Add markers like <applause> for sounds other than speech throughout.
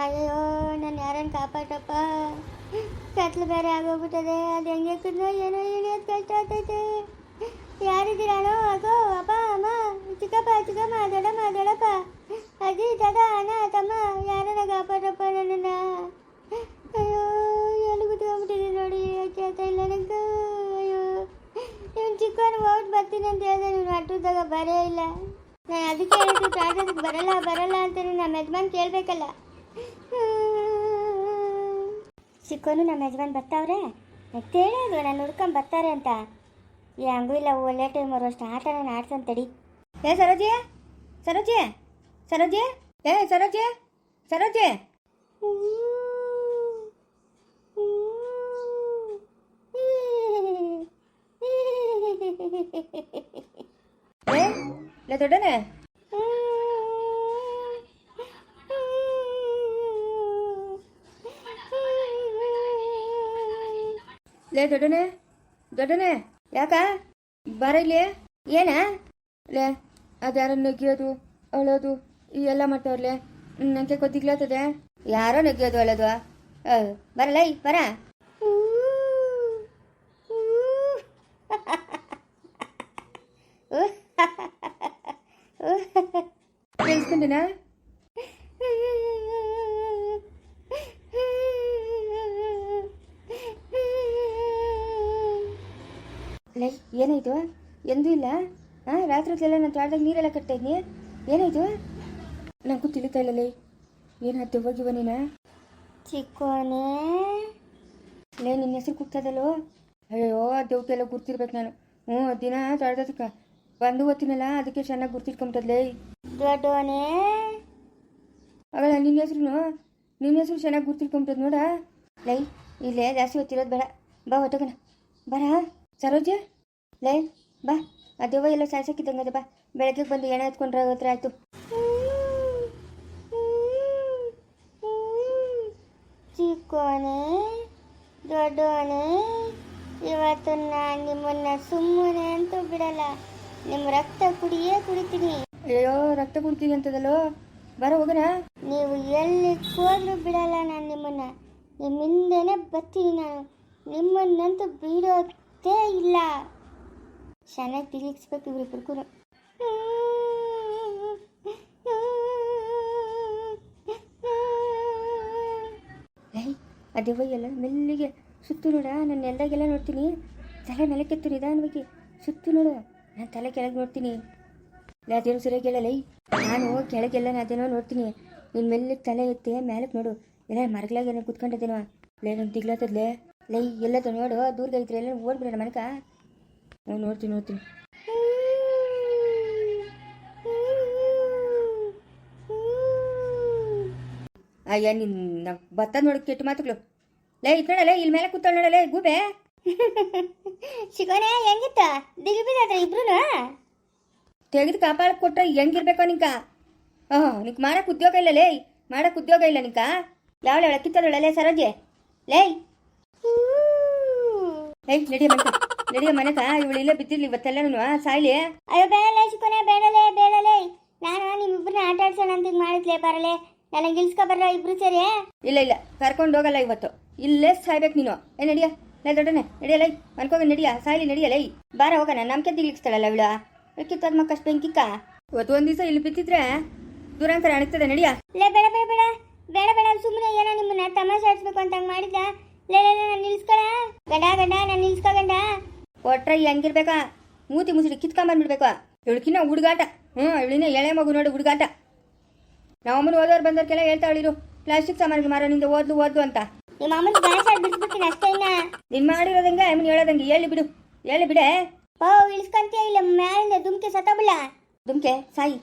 ಅಯ್ಯೋ, ನಾನು ಯಾರನ್ನ ಕಾಪಾಟಪ್ಪ ಕತ್ಲು ಬೇರೆ ಆಗೋಗ್ಬಿಟ್ಟದೆ. ಅದು ಹೆಂಗೆ ಕುದ್ನೋ ಏನೋ ಇಳಿಯೋದು ಕಷ್ಟ ಆಗ್ತೈತೆ ಯಾರಿದ್ದೀರಾಣೋ ಅಗೋ, ಅಪ್ಪ, ಅಮ್ಮ. ಚಿಕ್ಕಪ್ಪ, ಚಿಕ್ಕಮ್ಮ, ದೊಡ್ಡಮ್ಮ, ದೊಡ್ಡಪ್ಪ. ಅಜ್ಜಿ ದಾದ ಅಣ್ಣ, ತಮ್ಮ, ಯಾರನ್ನ ಕಾಪಾಡಪ್ಪ ನನ್ನ ಅಯ್ಯೋ, ಎಲ್ಲಿ ಕುತ್ಕೊಂಡ್ಬಿಟ್ಟಿದೆ ನೋಡಿ ಕೇಳ್ತಾ ಇಲ್ಲ ನನಗೆ ಅಯ್ಯೋ, ಇವನು ಚಿಕ್ಕವನು ಹೋಗಿ ಬರ್ತೀನಿ ಅಂತ ಹೇಳಿದೆ ನೀವು ಅಟ್ಟದಾಗ ಬರೇ ಇಲ್ಲ. ನಾನು ಅದಕ್ಕೆ ಹೇಳಿದ್ದು ಪ್ರಾರ್ಥನೆಗೆ ಬರಲ್ಲ ಬರಲ್ಲ ಅಂತ ನಮ್ಮ ಯಜಮಾನ್ ಕೇಳಬೇಕಲ್ಲ. ಚಿಕ್ಕವನು ನಮ್ಮ ಯಜಮಾನ್ ಬರ್ತಾವ್ರೆ? ಹೇಳೋದು ನಾನು ಹುಡ್ಕೊಂಡು ಬರ್ತಾರೆ ಅಂತ. ಈ ಹಂಗೂ ಇಲ್ಲ ಒಳ್ಳೆ ಟೈಮ್ ಬರುವಷ್ಟು ಆಟ ನಾನು ಆಡ್ಸಂತ ತಡಿ. ಏ, ಸರೋಜಿ? ಸರೋಜಿ? ಸರೋಜಿ? ಏ, ಸರೋಜಿ? ಸರೋಜಿ? ಏ ದೊಡ್ಡನೆ. ಲೇ ದೊಡ್ಡನೆ ದೊಡ್ಡನೆ ಯಾಕ? ಬರ ಇಲ್ಲಿ. ಏನ? ಲೇ ಅದ್ಯಾರ ನೆಗಿಯೋದು ಅಳೋದು ಈ ಎಲ್ಲ ಮಾಡ್ತಾವ್ರಲೆ ನಂಗೆ ಗೊತ್ತಿಗ್ಲತ್ತದೆ ಯಾರೋ ನೆಗಿಯೋದು ಅಳೋದು. ಬರಲ್ಲ ಈ ಬರ. <laughs> ಕೇಳಿಸ್ಕೊಂಡಿನ ಲೇ ಏನಾಯ್ತು? ಎಂದೂ ಇಲ್ಲ. ಹಾಂ ರಾತ್ರಿ ಹೊತ್ಲೆಲ್ಲ ನಾನು ತೋಟದಾಗ ನೀರೆಲ್ಲ ಕಟ್ತಾ ಇದ್ನಿ. ಏನಾಯ್ತು? ನನಗೂ ತಿಳಿತಾ ಇಲ್ಲ ಲೇ ಏನು ಹೋಗಿವ ನೀನ. ಚಿಕ್ಕೋನೆ ಲೇ ನಿನ್ನ ಹೆಸರು ಕೂಗ್ತದಲ್ಲೋ ಅಯ್ಯೋ ದೇವಕ್ಕೆಲ್ಲ ಗುರ್ತಿರ್ಬೇಕು ನಾನು. ಹ್ಞೂ ದಿನ ತ್ವಾಟದಕ್ಕೆ ಬಂದು ಓದ್ತೀನಲ್ಲ ಅದಕ್ಕೆ ಚೆನ್ನಾಗಿ ಗುರ್ತಿಟ್ಕೊಂಬಿಟ್ಟದ್ಲೇ. ದೊಡ್ಡೋನೇ ಅವಳ ನಿನ್ನ ಹೆಸ್ರು ನಿನ್ನ ಹೆಸರು ಚೆನ್ನಾಗಿ ಗುರ್ತಿಟ್ಕೊಂಬಿಟ್ಟದ್ ನೋಡ. ಲೈ ಇಲ್ಲೇ ಜಾಸ್ತಿ ಹೊತ್ತಿರೋದು ಬೇಡ. ಬಾ ಹೊಟ್ಟಗಣ ಬರ ಸರೋಜ. ಲೈ ಬಾ ಅದೇವ ಎಲ್ಲ ಎಲ್ಲ ಸಾಯ್ಸಕ್ಕಿದ್ದಂಗದ ಬಾ. ಬೆಳಗ್ಗೆ ಬಂದು ಎಣ್ಣೆ ಎತ್ಕೊಂಡ್ರೆ ಹತ್ರ ಆಯ್ತು. ಚಿಕ್ಕೋನೆ ದೊಡ್ಡೋನೆ ಇವತ್ತು ನಾನು ನಿಮ್ಮನ್ನ ಸುಮ್ಮನೆ ಅಂತೂ ಬಿಡಲ್ಲ. ನಿಮ್ಮ ರಕ್ತ ಕುಡಿಯೇ ಕುಡಿತೀನಿ. ಅಯ್ಯೋ ರಕ್ತ ಕುಡಿತೀನಿ ಅಂತದಲ್ಲೋ? ಬರ ಹೋಗನ ನೀವು ಎಲ್ಲಿ ಹೋದ್ರೂ ಬಿಡಲ್ಲ ನಾನು ನಿಮ್ಮನ್ನ. ನಿಮ್ಮ ಹಿಂದೆನೆ ಬರ್ತೀನಿ ನಾನು. ನಿಮ್ಮನ್ನಂತೂ ಬಿಡೋದೇ ಇಲ್ಲ. ಚೆನ್ನಾಗಿ ತಿರುಗಿಸ್ಬೇಕು ಇವ್ರಿಬ್ರಿಗೂ ಲೈ ದೆವ್ವ ಎಲ್ಲ ಮೆಲ್ಲಿಗೆ ಸುತ್ತು ನೋಡ ನಾನು ನೆಲದಾಗೆಲ್ಲ ನೋಡ್ತೀನಿ ತಲೆ ನೆಲಕ್ಕೆತ್ತು ನಿಧಾನವಾಗಿ ಸುತ್ತು ನೋಡು ನಾನು ತಲೆ ಕೆಳಗೆ ನೋಡ್ತೀನಿ ಅದೇನು ಸರಿಯಾಗಿ ಲೈ ನಾನು ಕೆಳಗೆಲ್ಲ ಅದೇನೋ ನೋಡ್ತೀನಿ ನಿನ್ನ ಮೆಲ್ಲಿಗೆ ತಲೆ ಎತ್ತೆ ಮೇಲಕ್ಕೆ ನೋಡು ಎಲ್ಲ ಮರಗಳಾಗ ಏನೋ ಕುತ್ಕೊಂಡಿದ್ದೇನೋ ಲೈ ನನ್ನ ತಿಗ್ಲತ್ತದ್ಲೇ ಲೈ ಎಲ್ಲದ ನೋಡು ದೂರ ಐತ್ರಿ ಎಲ್ಲ ಓಡ್ಬಿಡೋಣ ಮನಕ ನೋಡ್ತೀನಿ ನೋಡ್ತೀನಿ. ಅಯ್ಯ ನಿನ್ನ ಭತ್ತ ನೋಡಿ ಕೆಟ್ಟ ಮಾತುಗಳು. ಲೇ ಈ ಕಡೆ ಲೇ ಇಲ್ಲಿ ಮೇಲೆ ಕೂತಾಳ ನೋಡಲೇ ಗೂಬೆ. ಸಿಗೋಣ ಹೆಂಗಿತ್ತ? ದಿಗಿ ಬಿದ್ದತ್ರ ಇಬ್ರು ತೆಗೆದು ಕಾಪಾಡಕ್ಕೆ ಕೊಟ್ರೆ ಹೆಂಗಿರ್ಬೇಕೋ ನಿಂಕ? ಹಾಂ ನಿಂಗೆ ಮಾಡಕ್ ಉದ್ಯೋಗ ಇಲ್ಲ ಲೇ. ಮಾಡಕ್ ಉದ್ಯೋಗ ಇಲ್ಲ ನಿಂಕ. ಯಾವಳೆ ಕಿತ್ತಲ್ಲ ಲೇ ಸರೋಜೆ ಲೇ. ಲೇ ಮನಕ ನಡಿಯ ಮನಕ ಇವಳು ಇಲ್ಲೇ ಬಿದ್ದಿರ್ಲಿ ಇವತ್ತೆಲ್ಲ ಸಾಯ್ಲಿ. ಅಯ್ಯೋ, ಬೇಡಲೇ ಶಿಕೋನೆ, ಬೇಡಲೇ ಬೇಡಲೇ. ನಾನು ನಿಮ್ಮಿಬ್ಬರನ್ನ ಆಟ ಆಡ್ಸೋಣ ಅಂತ ಹಿಂಗ್ ಮಾಡಿದ್ಲೆ, ಬರಲೇ. ನನಗೆ ಇಲ್ಸ್ಕೊ ಬರ್ರ ಇಬ್ರು ಸರಿ. ಇಲ್ಲ ಇಲ್ಲ, ಕರ್ಕೊಂಡು ಹೋಗಲ್ಲ ಇವತ್ತು. ಇಲ್ಲೇ ಸಾಯ್ಬೇಕು ನೀನು. ಏ, ನಡಿಯ. ಲೈ, ದೊಡ್ಡನೆ ನಡಿಯಲ್ಲ ಮನ್ಕೋಗ, ನಡಿಯ. ಸಾಯ್ಲಿ ನಡಿಯಲ್ಲ ಬಾರ, ಹೋಗೋಣ. ನಮ್ಗೆ ಇವಳ. ಇವಳು ಕಿತ್ತದ ಮಕ್ಕಷ್ಟು ಬೆಂಕಿಕ್ಕ ಇವತ್ತು ಒಂದು ದಿವಸ ಇಲ್ಲಿ ಬಿತ್ತಿದ್ರೆ ದೂರಾಂತರ ಅಣಿಸ್ತದೆ ನಡಿಯ. ಲೇ, ಬೇಡ ಬೇಡ ಬೇಡ. ಬೇಡ ಬೇಡ ಸುಮ್ಮನೆ ಏನೋ ನಿಮ್ಮನ್ನ ತಮಾಷೆ ಆಡ್ಸ್ಬೇಕು ಅಂತ ಮಾಡಿದ್ದ ಲೇ ಲೇ ನಾನು ನಿಲ್ಸ್ಕೊಳ? ಗಂಡ ಗಂಡ ನಾನು ನಿಲ್ಸ್ಕೊ ಗಂಡ. ಕೊಟ್ರೆ ಹೆಂಗಿರ್ಬೇಕಾ? ಮೂತಿ ಮುಸುಡಿ ಕಿತ್ಕೊಂಬಂದ್ಬಿಡ್ಬೇಕು ಇವಳಕಿನ್ನ ಹುಡುಗಾಟ. ಹ್ಞೂ ಇವಳಿನ ಎಳೆ ಮಗು ನೋಡಿ ಹುಡುಗಾಟ. ನಮ್ಮಮ್ಮನ ಓದೋರು ಬಂದವ್ರಿಗೆಲ್ಲ ಹೇಳ್ತಾಳಿರು ಪ್ಲಾಸ್ಟಿಕ್ ಸಾಮಾನಿಗೆ ಮಾರೋ ನಿಂದ ಓದ್ಲು ಓದ್ಲು ಅಂತ. ನಿಮ್ಮ ಅಮ್ಮನ ಗಾಸ ಬಿಡ್ಸ್ಬಿಡ್ತೀನಿ ಅಷ್ಟೇ ಇನ್ನ. ನೀನು ಮಾಡಿರೋದಂಗೆ ಅಮ್ಮನ ಹೇಳೋದಂಗೆ. ಹೇಳಿ ಬಿಡು. ಹೇಳಿ ಬಿಡೆ. ಓ ಇಳಿಸ್ಕೊಂತೀಯ ಇಲ್ಲ ಮ್ಯಾಲಿಂದ ದುಮ್ಕೆ ಸತ್ತಬಿಡ ದುಮ್ಕೆ ಸಾಯಿ.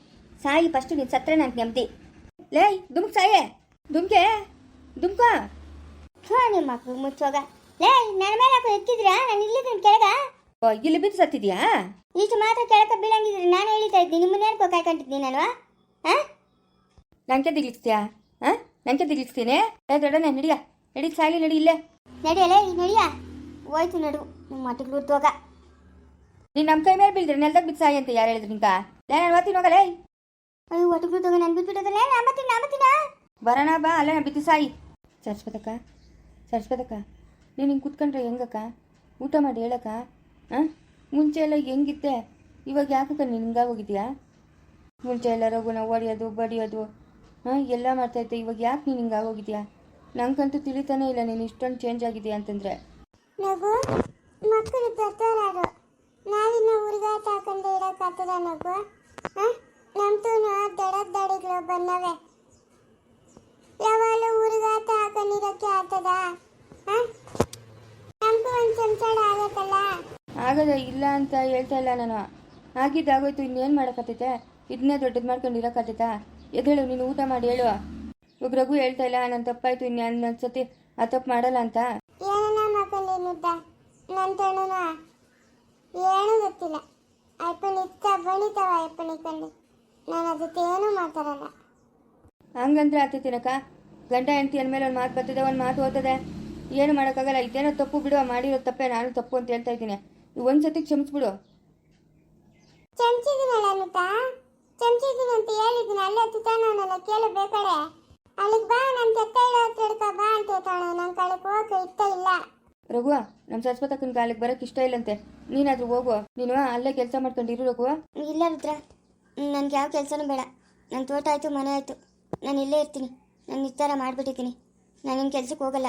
ಸಾಯಿ ಫಸ್ಟ್ ನೀನು ಸತ್ರ ನಂಗೆ ನೆಮ್ಮದಿ ಲೇ ದುಮ್ಕ್ ಸಾಯೇ. ದುಮ್ಕೆ ದುಮ್ಕ ಹಾ ನಿಮ್ಮ ಮಕ್ಳು ಮುಚ್ಚೋಗ. ಲೇ ನನ್ನ ಮೇಲೆ ಹಾಕೋ ಎತ್ತಿದ್ರಾ? ನಾನು ಇಲ್ಲಿದ್ದೀನಿ ಕೆಳಗ. ಓ ಇಲ್ಲಿ ಬಿದ್ದು ಸತ್ತಿದ್ಯಾ? ಇಷ್ಟು ಮಾತ್ರ ಕೆಳಕ ಬೀಳಂಗಿದ್ರೆ ನಾನು ಹೇಳಿತಾ ಇದ್ದೀನಿ ನಿಮ್ಮನ್ನ ಯಾರ್ಕೋ ಕಾಯ್ಕೊಂಡಿದ್ದೀನಿ ನಾನು ಹಾ? ನಂಗೆ ದಿಗ್ಲಿಕ್ಸ್ತೀಯಾ ಹಾಂ? ನಂಗೆ ದಿಗ್ಲಿಕ್ಸ್ತೀನಿ ಏ ದೊಡ್ಡನೆ ನಡಿಯ. ನಡಿ ಸಾಲಿ ನಡಿ ಇಲ್ಲೇ. ನಡಿಯಲ್ಲ ನಡಿಯ. ಹೋಯ್ತು ನಡು ನಿಮ್ಮ ಮಟ್ಟಿಗೆ ಉದ್ದೋಗ ನೀನು ನಮ್ಮ ಕೈ ಮೇಲೆ ಬೀಳಿದ್ರೆ ನೆಲ್ದಾಗ ಬಿದ್ದು ಸಾಯಿ ಅಂತ ಯಾರು ಹೇಳಿದ್ರು ನಿಂತ ಲೇ ನಾನು ಓದ್ತೀನಿ ಹೋಗಲೇ ಅಯ್ಯೋ ಒಟ್ಟಿಗೆ ಉದ್ದೋಗ ನಾನು ಬಿಟ್ಬಿಟ್ಟದಲ್ಲ ನಾ ಮಾಡ್ತೀನಾ ಬರೋಣ ಬಾ ಅಲ್ಲೇ ಬಿದ್ದು ಸಾಯಿ. ಸರಸ್ವತಕ್ಕ ಸರಸ್ವತಕ್ಕ. ನೀನು ಹಿಂಗೆ ಕುತ್ಕೊಂಡ್ರೆ ಹೆಂಗಕ್ಕ? ಊಟ ಮಾಡಿ ಹೇಳಕ್ಕ? ಹಾಂ ಮುಂಚೆ ಎಲ್ಲ ಹೆಂಗಿತ್ತೆ ಇವಾಗ ಯಾಕಕ್ಕ ನೀನು ಹಿಂಗಾಗೋಗಿದ್ಯಾ ಮುಂಚೆ ಎಲ್ಲ ರಘುನ ಹೊಡೆಯೋದು ಬಡಿಯೋದು ಹಾಂ ಎಲ್ಲ ಮಾಡ್ತಾಯಿದ್ದೆ ಇವಾಗ ಯಾಕೆ ನೀನು ಹಿಂಗಾಗೋಗಿದ್ಯಾ ನಂಗಂತೂ ತಿಳಿತಾನೇ ಇಲ್ಲ ನೀನು ಇಷ್ಟೊಂದು ಚೇಂಜ್ ಆಗಿದೆಯಾ ಅಂತಂದರೆ. ನಗು, ಮಕ್ಕಳು ಹಾಕೊಂಡು ನಗು? ಆಗ್ತದ? ಹಾಂ ಸಂಸಾರ ಆಗತ್ತಲ್ಲ? ಆಗದ ಇಲ್ಲ ಅಂತ ಹೇಳ್ತಾ ಇಲ್ಲ ನಾನು. ಆಗಿದ್ದಾಗೋಯ್ತು ಇನ್ನೇನ್ ಮಾಡಕತ್ತೈತೆ? ಇದನ್ನೇ ದೊಡ್ಡದು ಮಾಡ್ಕೊಂಡು ಇರೋಕ್ಕತ್ತೈತಾ ಎದ್ದೇಳು ನೀನು ಊಟ ಮಾಡಿ ಹೇಳು. ಇವಾಗ ರಘು ಹೇಳ್ತಾ ಇಲ್ಲ ನನ್ ತಪ್ಪಾಯ್ತು ಇನ್ನು ಸತಿ ಆ ತಪ್ಪು ಮಾಡಲ್ಲ ಅಂತ. ಏನನ್ನ ನನ್ನ ತಣ್ಣನ ಏನೂ ಗೊತ್ತಿಲ್ಲ. ಇತ್ತ ಬಣಿತಾವ ಕಂಡು ನಾನು ಅದಕ್ಕೆ ಏನೂ ಮಾತಾಡಲ್ಲ. ಹಂಗಂದ್ರೆ ಆತೈತಿನಕ್ಕ ಗಂಡ ಹೆಂಡತಿ ಅಂದಮೇಲೆ ಒಂದು ಮಾತು ಬರ್ತದೆ ಒಂದು ಮಾತು ಓದ್ತದೆ. ಏನು ಮಾಡೋಕ್ಕಾಗಲ್ಲ. ಇದೇನೋ ತಪ್ಪು ಬಿಡು ಮಾಡಿರೋ ತಪ್ಪೇ ನಾನು ತಪ್ಪು ಅಂತ ಹೇಳ್ತಾ ಇದ್ದೀನಿ. ಒಂದು ಸತಿ ಕ್ಷಮಿಸ್ಬಿಡು. ರಘುವ ನಮ್ ಚಮಚಿದಿನ ಅಂತ ಹೇಳಿದ್ದೀನಿ ಅಲ್ಲೇ ತುತಾನವನಲ್ಲ ಕೇಳು ಬೇಕಾರೆ ಅಲ್ಲಿಗೆ ಬಾ ನನ್ನ ಕೆತ್ತ ಇಡೋ ತಿಳ್ಕ ಬಾ ಅಂತ ಹೇಳ್ತಾಳೆ ನನ್ನ ಕಡೆಗೆ ಹೋಗಕ್ಕೆ ಇಷ್ಟ ಇಲ್ಲ. ನಮ್ಮ ಬರೋಕ್ಕೆ ಇಷ್ಟ ಇಲ್ಲಂತೆ. ನೀನಾದ್ರೂ ಹೋಗು. ನೀನು ಅಲ್ಲೇ ಕೆಲಸ ಮಾಡ್ಕೊಂಡಿರು ರಘುವ. ರಘು ಇಲ್ಲ ರುದ್ರ. ನನಗೆ ಯಾವ ಕೆಲಸನೂ ಬೇಡ. ನನ್ನ ತೋಟ ಆಯಿತು ಮನೆ ಆಯಿತು. ನಾನು ಇಲ್ಲೇ ಇರ್ತೀನಿ. ನಾನು ನಿರ್ಧಾರ ಮಾಡಿಬಿಟ್ಟಿದ್ದೀನಿ. ನಾನಿನ್ನು ಕೆಲ್ಸಕ್ಕೆ ಹೋಗಲ್ಲ.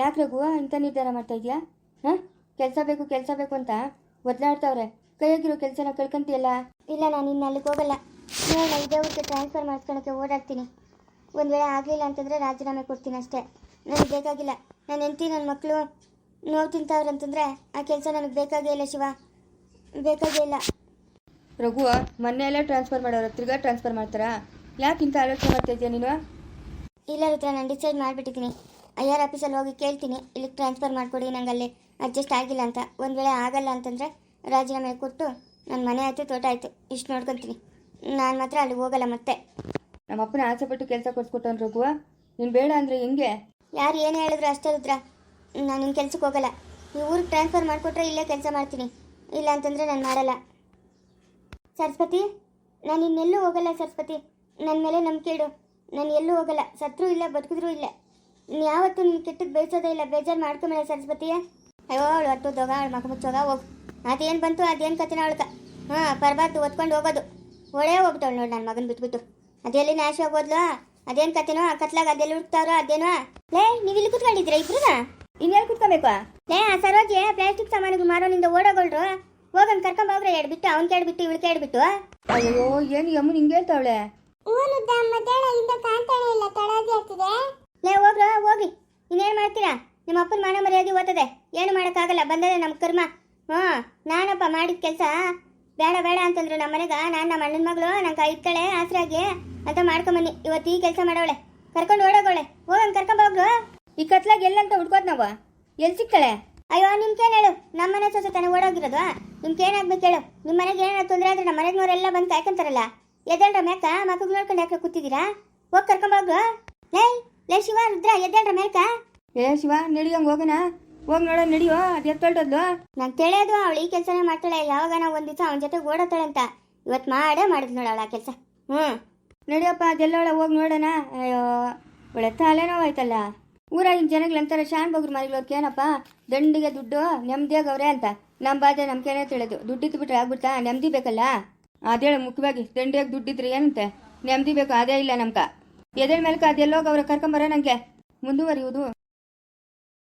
ಯಾಕೆ ರಘು? ಇಂಥ ನಿರ್ಧಾರ ಮಾಡ್ತಾ ಇದೆಯಾ? ಹಾಂ? ಕೆಲಸ ಬೇಕು ಕೆಲಸ ಬೇಕು ಅಂತ ಒದ್ಲಾಡ್ತಾವ್ರೆ. ಕೈಯಾಗಿರೋ ಕೆಲಸನ ಕಳ್ಕೊಂತೀಯಲ್ಲ? ಇಲ್ಲ ನಾನು ಇನ್ನು ಅಲ್ಲಿಗೆ ಹೋಗಲ್ಲ. ನೋಡೋಣ ಇದೇ ಊರಿಗೆ ಟ್ರಾನ್ಸ್ಫರ್ ಮಾಡಿಸ್ಕೊಳಕ್ಕೆ ಓಡಾಡ್ತೀನಿ. ಒಂದು ವೇಳೆ ಆಗಲಿಲ್ಲ ಅಂತಂದರೆ ರಾಜೀನಾಮೆ ಕೊಡ್ತೀನಿ ಅಷ್ಟೇ. ನನಗೆ ಬೇಕಾಗಿಲ್ಲ. ನನ್ನ ಹೆಂಡತಿ ನನ್ನ ಮಕ್ಕಳು ನೋವು ತಿಂತಾವ್ರೆ ಅಂತಂದರೆ ಆ ಕೆಲಸ ನನಗೆ ಬೇಕಾಗೇ ಇಲ್ಲ ಶಿವ. ಬೇಕಾಗೇ ಇಲ್ಲ. ರಘು ಮೊನ್ನೆ ಎಲ್ಲ ಟ್ರಾನ್ಸ್ಫರ್ ಮಾಡೋರು ತಿರ್ಗಾ ಟ್ರಾನ್ಸ್ಫರ್ ಮಾಡ್ತಾರಾ? ಯಾಕೆ ಇಂಥ ಆಲೋಚನೆ ಮಾಡ್ತಾ ಇದೆಯಾ ನೀನು? ಇಲ್ಲ ರುದ್ರ ನಾನು ಡಿಸೈಡ್ ಮಾಡಿಬಿಟ್ಟಿದ್ದೀನಿ. ಐ ಆರ್ ಆಫೀಸಲ್ಲಿ ಹೋಗಿ ಕೇಳ್ತೀನಿ ಇಲ್ಲಿಗೆ ಟ್ರಾನ್ಸ್ಫರ್ ಮಾಡಿಕೊಡಿ ನಂಗೆ ಅಲ್ಲಿ ಅಡ್ಜಸ್ಟ್ ಆಗಿಲ್ಲ ಅಂತ. ಒಂದು ವೇಳೆ ಆಗಲ್ಲ ಅಂತಂದರೆ ರಾಜೀನಾಮೆ ಕೊಟ್ಟು ನನ್ನ ಮನೆ ಆಯಿತು ತೋಟ ಆಯಿತು ಇಷ್ಟು ನೋಡ್ಕೊತೀನಿ. ನಾನು ಮಾತ್ರ ಅಲ್ಲಿಗೆ ಹೋಗಲ್ಲ ಮತ್ತೆ. ನಮ್ಮ ಅಪ್ಪನ ಆಸೆ ಪಟ್ಟು ಕೆಲಸ ಕೊಡ್ಸ್ಕೊಟ್ಟವ್ನು ರಘು. ನೀನು ಬೇಡ ಅಂದರೆ ಹೆಂಗೆ? ಯಾರು ಏನು ಹೇಳಿದ್ರು ಅಷ್ಟೇ ರುದ್ರ. ನಾನು ನಿನ್ನ ಕೆಲ್ಸಕ್ಕೆ ಹೋಗಲ್ಲ. ಈ ಊರಿಗೆ ಟ್ರಾನ್ಸ್ಫರ್ ಮಾಡಿಕೊಟ್ರೆ ಇಲ್ಲೇ ಕೆಲಸ ಮಾಡ್ತೀನಿ. ಇಲ್ಲ ಅಂತಂದರೆ ನಾನು ಮಾಡಲ್ಲ. ಸರಸ್ವತಿ ನಾನು ಇನ್ನೆಲ್ಲೂ ಹೋಗಲ್ಲ ಸರಸ್ವತಿ. ನನ್ನ ಮೇಲೆ ನಂಬಿಕೆ ಇಡು. ನಾನು ಎಲ್ಲೂ ಹೋಗಲ್ಲ. ಸತ್ರು ಇಲ್ಲ ಬದುಕಿದ್ರೂ ಇಲ್ಲ. ಯಾವತ್ತೂ ನಿಮ್ಗೆ ಕೆಟ್ಟಕ್ಕೆ ಬೇಸೋದೇ ಇಲ್ಲ ಬೇಜಾರು ಮಾಡ್ಕೊಂಬೇಡ ಸರಸ್ವತಿ. ಅಯ್ಯೋ ಅವಳು ಹಟ್ಟೋದೋಗ ಅವಳು ಮಗ ಮುಚ್ಚೋಗ ಹೋಗು. ಅದೇನು ಬಂತು ಅದೇನು ಕತ್ತಿನ ಅವಳ್ಕ ಹಾಂ ಪರ್ಬಾರ್ದು ಒತ್ಕೊಂಡು ಹೋಗೋದು. ಒಳೇ ಹೋಗ್ತಾಳೆ ನೋಡಿ ನನ್ನ ಮಗನ ಬಿಟ್ಬಿಟ್ಟು. ಅದೆಲ್ಲಿ ನಾಶ ಆಗೋದ್ಲು? ಅದೇನು ಕತೆನೋ ಆ ಕತ್ಲಾಗ ಅದೆಲ್ಲಿ ಹುಡ್ತಾರೋ ಅದೇನೋ? ಲೇ ನೀವು ಇಲ್ಲಿ ಕುತ್ಕೊಂಡಿದ್ದೀರಾ ಇಬ್ರುನ? ಇನ್ನೆಲ್ಲಿ ಕುತ್ಕೋಬೇಕು? ಲೇ ಆ ಸರೋಜಿ ಪ್ಲಾಸ್ಟಿಕ್ ಸಾಮಾನುಗಳು ಮಾರೋನಿಂದ ಓಡೋಗಳ್ರು. ಹೋಗಂಗ್ ಕರ್ಕೊಂಡ್ ಹೋಗ್ರೆ ಎಡ್ಬಿಟ್ಟು ಅವ್ನ್ ಕೇಳ್ಬಿಟ್ಟು ಇವಳು ಕೇಳ್ಬಿಟ್ಟು. ಅಯ್ಯೋ ಏನು ಯಮ್ಮು ನಿಂಗೆ ಹೇಳ್ತಾವಳೆ? ಊನುದ್ದ ಇಂದ ಕಾಂತಾಳೆ ಇಲ್ಲ ತಡಾದಿ ಆಗ್ತಿದೆ ಲೇ ಹೋಗ್ರ ಹೋಗಿ. ಇನ್ನೇನು ಮಾಡ್ತೀರಾ? ನಿಮ್ಮ ಅಪ್ಪನ ಮಾನ ಮರ್ಯಾದೆ ಓದ್ತದೆ. ಏನು ಮಾಡೋಕ್ಕಾಗಲ್ಲ. ಬಂದದೆ ನಮ್ಮ ಕರ್ಮ. ಹ್ಞೂ, ನಾನಪ್ಪ ಮಾಡಿದ ಕೆಲಸ. ಬೇಡ ಬೇಡ ಅಂತಂದ್ರೆ ನಮ್ಮ ಮನೆಗೆ. ನಾನು ನಮ್ಮ ಅಣ್ಣನ ಮಗಳು, ನಂಗೆ ಇತ್ತಳೆ ಆಸರಾಗಿ ಅಂತ ಮಾಡ್ಕೊಂಬನ್ನಿ. ಇವತ್ತು ಈ ಕೆಲಸ ಮಾಡೋಳೆ ಕರ್ಕೊಂಡು ಓಡೋಗೋಳೆ. ಹೋಗಂಗೆ ಕರ್ಕೊಂಬೋಗ್ರು ಈ ಕತ್ಲಾಗ ಎಲ್ಲಂತ ಹುಡ್ಕೋದ್ ನಾವು? ಎಲ್ಲಿ ಸಿಗ್ತಾಳೆ? ಅಯ್ಯೋ ನಿಮ್ಗೇನು ಹೇಳು? ನಮ್ಮ ಮನೆ ಸೊಸೆ ತಾನೆ ಓಡೋಗಿರೋದು. ನಿಮ್ಗೆ ಏನಾಗ್ಬೇಕು ಹೇಳು ನಿಮ್ಮ ಮನೆಗೆ ಏನಾದ್ರು ತೊಂದರೆ ಆದರೆ ನಮ್ಮ ಮನೆಗ್ನವರೆಲ್ಲ ಬಂದು ಕಾಯ್ಕೊಂತಾರಲ್ಲ. ಎದ್ದೇಳ್ರ ಮ್ಯಾಕ? ಮಕ್ಕಳು ನೋಡ್ಕೊಂಡು ಯಾಕೆ ಕೂತಿದ್ದೀರಾ? ಹೋಗಿ ಕರ್ಕೊಂಬೋಗ್ರು ಲೇ ಲೇ ಶಿವ ರುದ್ರ ಎದ್ದೇಳ್ರ ಮೇಲ್ಕ? ಏ ಶಿವ ನಡಿಯಂಗ್ ಹೋಗನ. ಹೋಗ್ ನೋಡ ನಡಿಯೋ ಅದ್ ಎತ್ತೊಳ್ಟದ್ಲು ನಂಗೆ ತಿಳಿಯೋದು ಅವಳು ಈ ಕೆಲಸನೇ ಮಾಡ್ತಾಳೆ. ಯಾವಾಗ ನಾವು ಒಂದು ದಿವಸ ಅವನ ಜೊತೆ ಓಡತ್ತಾಳೆ ಅಂತ ಇವತ್ತು ಮಾಡೇ ಮಾಡಿದ್ ನೋಡ ಅವಳ ಆ ಕೆಲಸ. ಹ್ಞೂ ನಡಿಯಪ್ಪ ಅದೆಲ್ಲೋಳ ಹೋಗಿ ನೋಡೋಣ. ಅಯ್ಯೋ ಒಳ್ಳೆ ತಲೆನೋವು ಆಯ್ತಲ್ಲ ಊರಾಗಿನ ಜನಗಳು ಅಂತಾರೆ ಶಾನ್ ಬಗ್ರು ಮರಿಗಳವ್ರಿಗೆ ಏನಪ್ಪ? ದಂಡಿಗೆ ದುಡ್ಡು ನೆಮ್ಮದಿಯಾಗಿ ಅವರೇ ಅಂತ. ನಮ್ಮ ಬಾಧೆ ನಮ್ಗೇನೆ ತಿಳಿದು. ದುಡ್ಡಿತ್ತು ಬಿಟ್ರೆ ಆಗ್ಬಿಡ್ತಾ? ನೆಮ್ಮದಿ ಬೇಕಲ್ಲ? ಅದೇಳು ಮುಖ್ಯವಾಗಿ ದಂಡಿಯಾಗಿ ದುಡ್ಡಿದ್ರೆ ಏನಂತೆ? ನೆಮ್ಮದಿ ಬೇಕು ಅದೇ ಇಲ್ಲ ನಮ್ಕ. ಎದೆ ಮೇಲ್ಕ ಅದೆಲ್ಲೋಗಿ ಅವ್ರ ಕರ್ಕೊಂಬರ ನನಗೆ ಮುಂದುವರಿಯುವುದು.